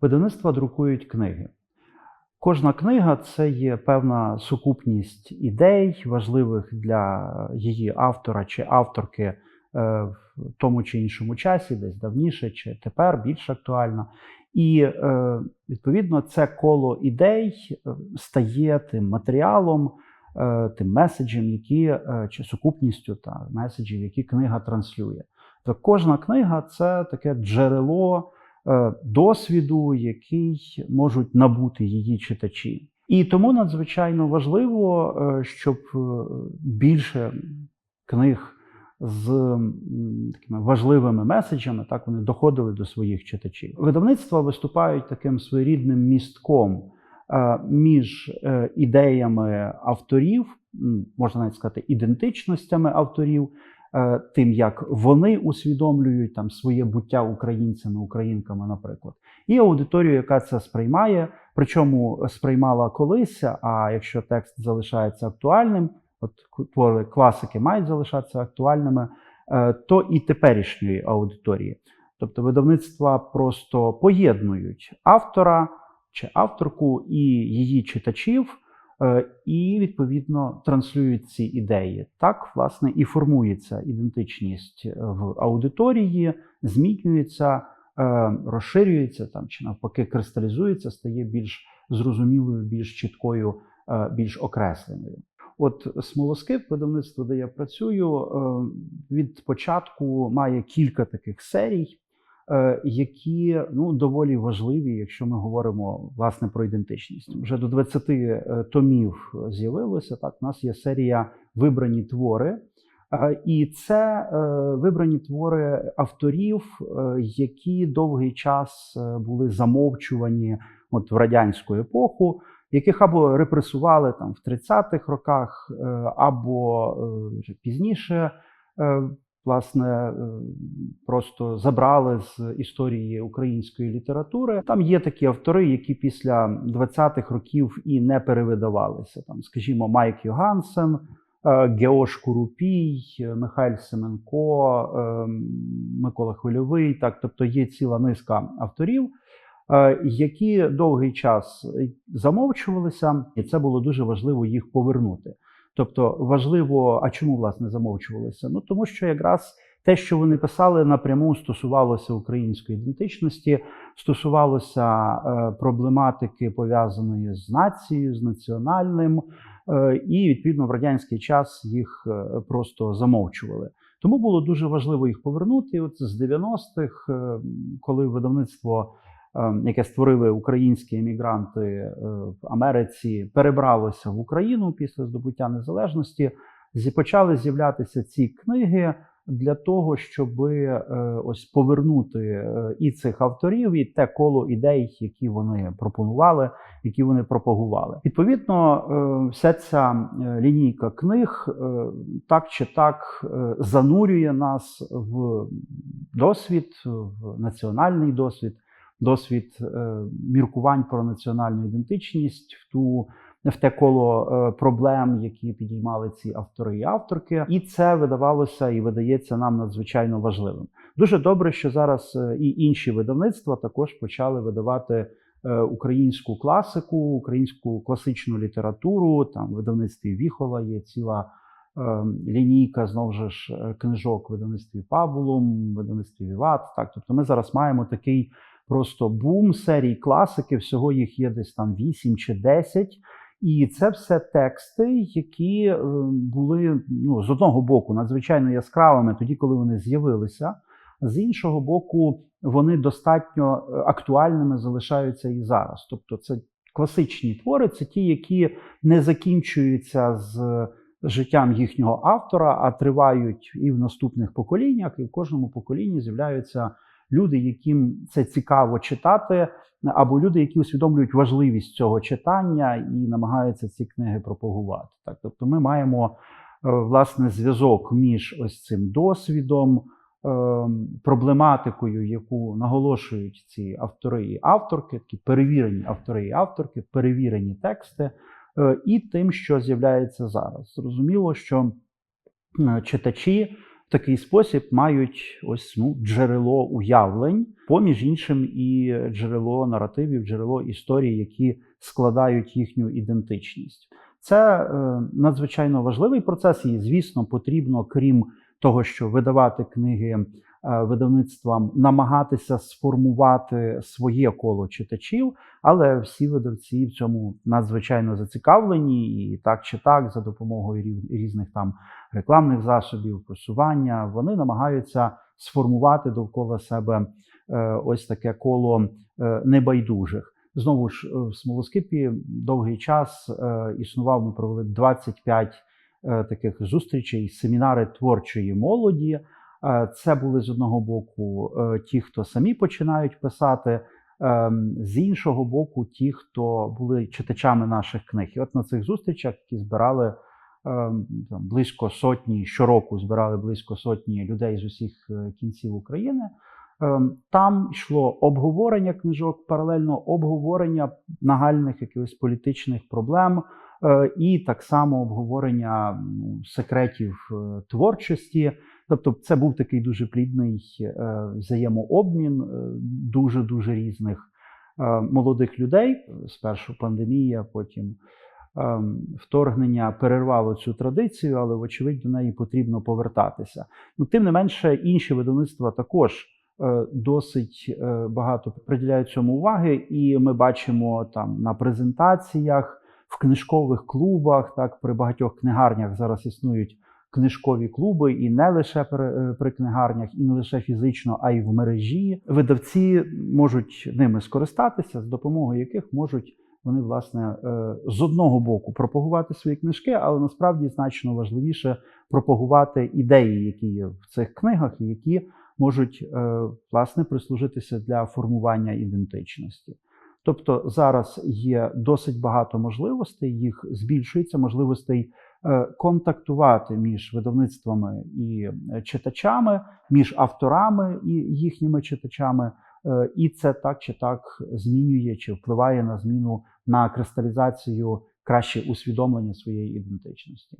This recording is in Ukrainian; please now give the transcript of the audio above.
Видавництва друкують книги. Кожна книга це є певна сукупність ідей, важливих для її автора чи авторки е, в тому чи іншому часі, десь давніше чи тепер більш актуально. І е, відповідно це коло ідей е, стає тим матеріалом, тим меседжем, які е, чи сукупністю та меседжів, які книга транслює. То кожна книга це таке джерело е, досвіду, який можуть набути її читачі. І тому надзвичайно важливо, е, щоб е, більше книг з такими важливими меседжами так вони доходили до своїх читачів. Видавництва виступають таким своєрідним містком е, між е, ідеями авторів, можна навіть сказати, ідентичностями авторів, е, тим, як вони усвідомлюють там своє буття українцями, українками, наприклад, і аудиторію, яка це сприймає, причому сприймала колись. А якщо текст залишається актуальним, от твори класики мають залишатися актуальними, е, то і теперішньої аудиторії. Тобто видавництва просто поєднують автора чи авторку і її читачів, е, і відповідно транслюють ці ідеї. Так, власне, і формується ідентичність в аудиторії, змінюється, е, розширюється там чи навпаки кристалізується, стає більш зрозумілою, більш чіткою, е, більш окресленою. От смолоскип, видавництво, де я працюю, е, від початку має кілька таких серій, е, які ну доволі важливі, якщо ми говоримо власне про ідентичність. Вже до 20 е, томів з'явилося. Так, у нас є серія вибрані твори. Е, І це е, вибрані твори авторів, е, які довгий час е, були замовчувані от в радянську епоху, яких або репресували там в 30-х роках, е, або е, пізніше, е, власне, е, просто забрали з історії української літератури. Там є такі автори, які після 20-х років і не перевидавалися. Там, скажімо, Майк Йогансен. е, Геош Курупій, Михайль Семенко, е, Микола Хвильовий. Так, тобто є ціла низка авторів, які довгий час замовчувалися, і це було дуже важливо їх повернути. Тобто важливо, а чому власне замовчувалися? Ну тому що якраз те, що вони писали, напряму стосувалося української ідентичності, стосувалося е, проблематики пов'язаної з нацією, з національним, е, і відповідно в радянський час їх е, просто замовчували. Тому було дуже важливо їх повернути. От з 90-х, е, коли видавництво, яке створили українські емігранти е, в Америці, перебралося в Україну після здобуття незалежності, почали з'являтися ці книги для того, щоб е, ось повернути е, і цих авторів, і те коло ідей, які вони пропонували, які вони пропагували. Відповідно, вся ця лінійка книг так чи так занурює нас в досвід, в національний досвід, досвід е, міркувань про національну ідентичність, в ту в те коло е, проблем, які підіймали ці автори і авторки, і це видавалося і видається нам надзвичайно важливим. Дуже добре, що зараз е, і інші видавництва також почали видавати українську класику, українську класичну літературу. Там в видавництві Віхола є ціла лінійка знову ж книжок в видавництві Пабулум, видавництві Віват. Так, тобто ми зараз маємо такий просто бум серій класики. Всього їх є десь там 8 чи 10. І це все тексти, які е, були ну, з одного боку надзвичайно яскравими тоді, коли вони з'явилися. З іншого боку, вони достатньо е, актуальними залишаються і зараз. Тобто, це класичні твори, це ті, які не закінчуються з життям їхнього автора, а тривають і в наступних поколіннях, і в кожному поколінні з'являються люди, яким це цікаво читати, або люди, які усвідомлюють важливість цього читання і намагаються ці книги пропагувати. Так, тобто, ми маємо е, власне зв'язок між ось цим досвідом, е, проблематикою, яку наголошують ці автори і авторки, такі перевірені автори і авторки, перевірені тексти, е, і тим, що з'являється зараз. Зрозуміло, що читачі такий спосіб мають ось ну, джерело уявлень, поміж іншим, і джерело наративів, джерело історій, які складають їхню ідентичність. Це е, надзвичайно важливий процес, і звісно, потрібно, крім того, що видавати книги видавництвам, намагатися сформувати своє коло читачів, але всі видавці в цьому надзвичайно зацікавлені, і так чи так, за допомогою різних там рекламних засобів, просування, вони намагаються сформувати довкола себе е, ось таке коло е, небайдужих. Знову ж е, в смолоскипі довгий час е, існував. Ми провели 25 е, таких зустрічей, семінари творчої молоді. Е, Це були з одного боку е, ті, хто самі починають писати, ем, з іншого боку, ті, хто були читачами наших книг. І от на цих зустрічах, які збирали ем, там, близько сотні щороку, збирали близько сотні людей з усіх е, кінців України. Ем, Там йшло обговорення книжок, паралельно обговорення нагальних якихось політичних проблем, і так само обговорення ну, секретів творчості. Тобто, це був такий дуже плідний е, взаємообмін дуже дуже різних е, молодих людей. Спершу пандемія, потім ем, вторгнення перервало цю традицію, але вочевидь до неї потрібно повертатися. Ну, тим не менше, інші видавництва також е, досить е, багато приділяють цьому уваги, і ми бачимо там на презентаціях, в книжкових клубах, так при багатьох книгарнях зараз існують книжкові клуби, і не лише при, е, при книгарнях, і не лише фізично, а й в мережі. Видавці можуть ними скористатися, з допомогою яких можуть вони власне е, з одного боку пропагувати свої книжки, але насправді значно важливіше пропагувати ідеї, які є в цих книгах, і які можуть е, власне прислужитися для формування ідентичності. Тобто зараз є досить багато можливостей, їх збільшується, можливостей контактувати між видавництвами і е, читачами, між авторами і їхніми читачами. Е, І це так чи так змінює чи впливає на зміну на кристалізацію краще усвідомлення своєї ідентичності.